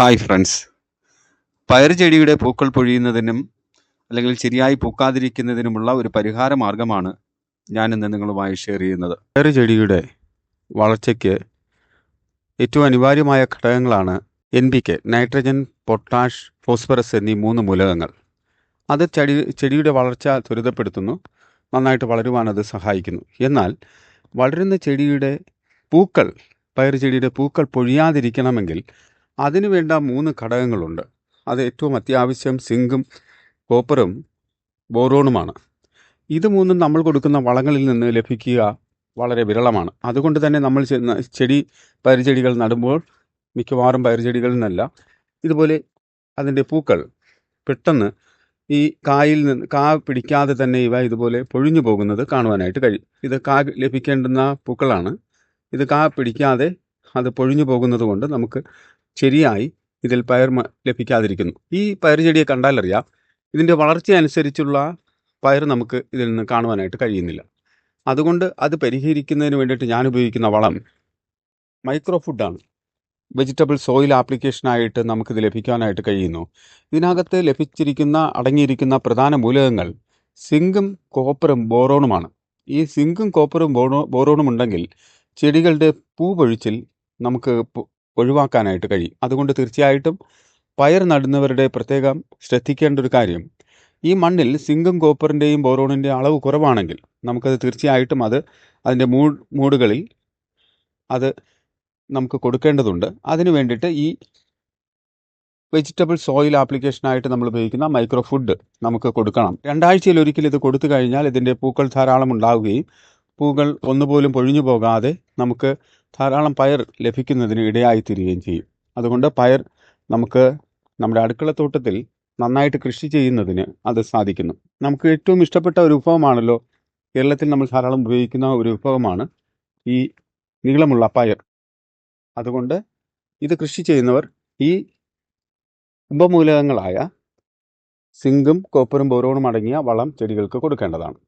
Hi friends പയർ ചെടിയുടെ പൂക്കൾ പൊഴിയുന്നതിനും അല്ലെങ്കിൽ ശരിയായി പൂക്കാതിരിക്കുന്നതിനുമുള്ള ഒരു പരിഹാര മാർഗമാണ് ഞാൻ ഇന്ന് നിങ്ങളുമായി ഷെയർ ചെയ്യുന്നത്. പയർ ചെടിയുടെ വളർച്ചയ്ക്ക് ഏറ്റവും അനിവാര്യമായ ഘടകങ്ങളാണ് N P K nitrogen potash phosphorus എന്നീ മൂന്ന് മൂലകങ്ങൾ. അത് ചെടി ചെടിയുടെ വളർച്ച ത്വരിതപ്പെടുത്തുന്നു നന്നായിട്ട് വളരുവാൻ അത് സഹായിക്കുന്നു. എന്നാൽ വളരുന്ന ചെടിയുടെ പൂക്കൾ പയർ ചെടിയുടെ പൂക്കൾ പൊഴിയാതിരിക്കണമെങ്കിൽ അതിനു വേണ്ട മൂന്ന് ഘടകങ്ങളുണ്ട്. അത് ഏറ്റവും അത്യാവശ്യം സിങ്കും കോപ്പറും ബോറോണുമാണ്. ഇത് മൂന്നും നമ്മൾ കൊടുക്കുന്ന വളങ്ങളിൽ നിന്ന് ലഭിക്കുക വളരെ വിരളമാണ്. അതുകൊണ്ട് തന്നെ നമ്മൾ ചെടി പയർചെടികൾ നടുമ്പോൾ മിക്കവാറും പയർചെടികളിൽ നിന്നല്ല. ഇതുപോലെ അതിന്റെ പൂക്കൾ പെട്ടെന്ന് ഈ കായിൽ നിന്ന് കാ പിടിക്കാതെ തന്നെ ഇവ ഇതുപോലെ പൊഴിഞ്ഞു പോകുന്നത് കാണുവാനായിട്ട് കഴിയും. ഇത് കാ ലഭിക്കേണ്ടുന്ന പൂക്കളാണ്. ഇത് കാ പിടിക്കാതെ അത് പൊഴിഞ്ഞു പോകുന്നത് കൊണ്ട് നമുക്ക് ശരിയായി ഇതിൽ പയർ ലഭിക്കാതിരിക്കുന്നു. ഈ പയർ ചെടിയെ കണ്ടാലറിയാം ഇതിന്റെ വളർച്ച അനുസരിച്ചുള്ള പയർ നമുക്ക് ഇതിൽ നിന്ന് കാണുവാനായിട്ട് കഴിയുന്നില്ല. അതുകൊണ്ട് അത് പരിഹരിക്കുന്നതിന് വേണ്ടിയിട്ട് ഞാൻ ഉപയോഗിക്കുന്ന വളം മൈക്രോ ഫുഡാണ് വെജിറ്റബിൾ സോയിൽ ആപ്ലിക്കേഷനായിട്ട് നമുക്കിത് ലഭിക്കാനായിട്ട് കഴിയുന്നു. ഇതിനകത്ത് ലഭിച്ചിരിക്കുന്ന അടങ്ങിയിരിക്കുന്ന പ്രധാന മൂലകങ്ങൾ സിങ്കും കോപ്പറും ബോറോണുമാണ്. ഈ സിങ്കും കോപ്പറും ബോറോ ബോറോണും ഉണ്ടെങ്കിൽ ചെടികളുടെ പൂ പൊഴിച്ചിൽ നമുക്ക് ഒഴിവാക്കാനായിട്ട് കഴിയും. അതുകൊണ്ട് തീർച്ചയായിട്ടും പയർ നടുന്നവരുടെ പ്രത്യേകം ശ്രദ്ധിക്കേണ്ട ഒരു കാര്യം ഈ മണ്ണിൽ സിങ്കും കോപ്പറിന്റെയും ബോറോണിന്റെയും അളവ് കുറവാണെങ്കിൽ നമുക്കത് തീർച്ചയായിട്ടും അത് അതിന്റെ മൂ മൂടുകളിൽ അത് നമുക്ക് കൊടുക്കേണ്ടതുണ്ട്. അതിന് വേണ്ടിയിട്ട് ഈ വെജിറ്റബിൾ സോയിൽ ആപ്ലിക്കേഷനായിട്ട് നമ്മൾ ഉപയോഗിക്കുന്ന മൈക്രോ ഫുഡ് നമുക്ക് കൊടുക്കണം. രണ്ടാഴ്ചയിൽ ഒരിക്കൽ ഇത് കൊടുത്തു കഴിഞ്ഞാൽ ഇതിന്റെ പൂക്കൾ ധാരാളം ഉണ്ടാവുകയും പൂക്കൾ ഒന്നുപോലും പൊഴിഞ്ഞു പോകാതെ നമുക്ക് ധാരാളം പയർ ലഭിക്കുന്നതിന് ഇടയായിത്തീരുകയും ചെയ്യും. അതുകൊണ്ട് പയർ നമുക്ക് നമ്മുടെ അടുക്കളത്തോട്ടത്തിൽ നന്നായിട്ട് കൃഷി ചെയ്യുന്നതിന് അത് സാധിക്കുന്നു. നമുക്ക് ഏറ്റവും ഇഷ്ടപ്പെട്ട ഒരു വിഭവമാണല്ലോ കേരളത്തിൽ നമ്മൾ ധാരാളം ഉപയോഗിക്കുന്ന ഒരു വിഭവമാണ് ഈ നീളമുള്ള പയർ. അതുകൊണ്ട് ഇത് കൃഷി ചെയ്യുന്നവർ ഈ ഉപമൂലകങ്ങളായ സിങ്കും കോപ്പറും ബോറോണും അടങ്ങിയ വളം ചെടികൾക്ക് കൊടുക്കേണ്ടതാണ്.